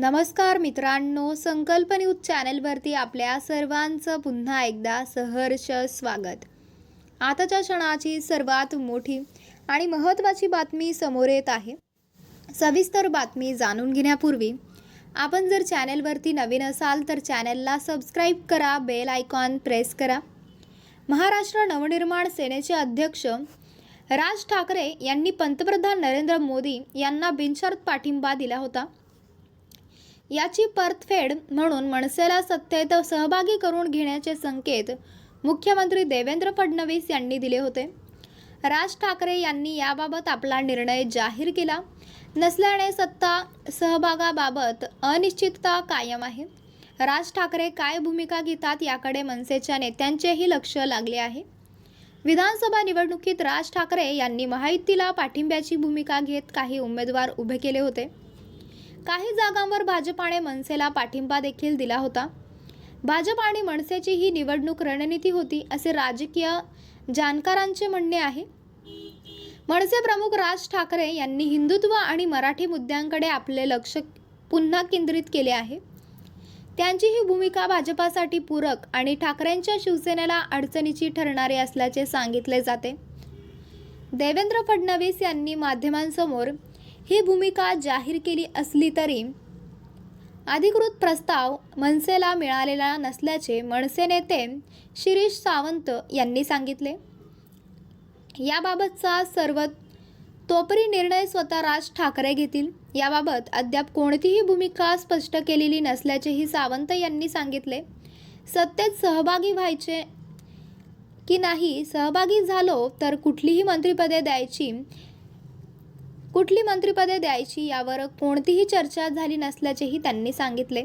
नमस्कार मित्रांनो संकल्प न्यूज चॅनेलवरती आपल्या सर्वांचं पुन्हा एकदा सहर्ष स्वागत. आताच्या क्षणाची सर्वात मोठी आणि महत्त्वाची बातमी समोर येत आहे. सविस्तर बातमी जाणून घेण्यापूर्वी आपण जर चॅनेलवरती नवीन असाल तर चॅनेलला सबस्क्राईब करा बेल आयकॉन प्रेस करा. महाराष्ट्र नवनिर्माण सेनेचे अध्यक्ष राज ठाकरे यांनी पंतप्रधान नरेंद्र मोदी यांना बिनशर्त पाठिंबा दिला होता. याची परतफेड म्हणून मनसेला सत्तेत सहभागी करून घेण्याचे संकेत मुख्यमंत्री देवेंद्र फडणवीस यांनी दिले होते. राज ठाकरे यांनी याबाबत आपला निर्णय जाहीर केला. नसल्याने सत्ता सहभागाबाबत अनिश्चितता कायम आहे. राज ठाकरे काय भूमिका घेतात याकडे मनसेच्या नेत्यांचेही लक्ष लागले आहे. विधानसभा निवडणुकीत राज ठाकरे यांनी महायुतीला पाठिंब्याची भूमिका घेत काही उमेदवार उभे केले होते. काही जागांवर भाजपाने मनसेला पाठिंबा देखील दिला होता. भाजप आणि मनसेची ही निवडणूक रणनीती होती असे राजकीय जाणकारांचे म्हणणे आहे. मनसे प्रमुख राज ठाकरे यांनी हिंदुत्व आणि मराठी मुद्द्यांकडे आपले लक्ष पुन्हा केंद्रित केले आहे. त्यांची ही भूमिका भाजपासाठी पूरक आणि ठाकरेंच्या शिवसेनेला अडचणीची ठरणारी असल्याचे सांगितले जाते. देवेंद्र फडणवीस यांनी माध्यमांसमोर ही भूमिका जाहीर केली असली तरी अधिकृत प्रस्ताव मनसेला मिळालेला नसल्याचे मनसे नेते शिरीष सावंत यांनी सांगितले. याबाबतचा सर्व तोपरी निर्णय स्वतः राज ठाकरे घेतील. याबाबत अद्याप कोणतीही भूमिका स्पष्ट केलेली नसल्याचेही सावंत यांनी सांगितले. सत्तेत सहभागी व्हायचे की नाही सहभागी झालो तर कुठलीही मंत्रिपदे द्यायची कुठली मंत्रिपदे द्यायची यावर कोणतीही चर्चा झाली नसल्याचेही त्यांनी सांगितले.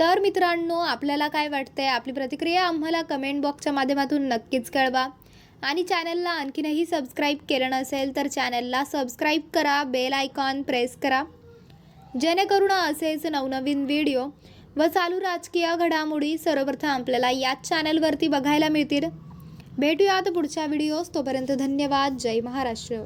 तर मित्रांनो आपल्याला काय वाटतंय? आपली प्रतिक्रिया आम्हाला कमेंट बॉक्सच्या माध्यमातून नक्कीच कळवा. आणि चॅनलला आणखीनही सबस्क्राईब केलं नसेल तर चॅनलला सबस्क्राईब करा बेल आयकॉन प्रेस करा. जेणेकरून असेच नवनवीन व्हिडिओ व चालू राजकीय घडामोडी सर्वप्रथम आपल्याला याच चॅनलवरती बघायला मिळतील. भेटूयात पुढच्या व्हिडिओज तोपर्यंत धन्यवाद. जय महाराष्ट्र.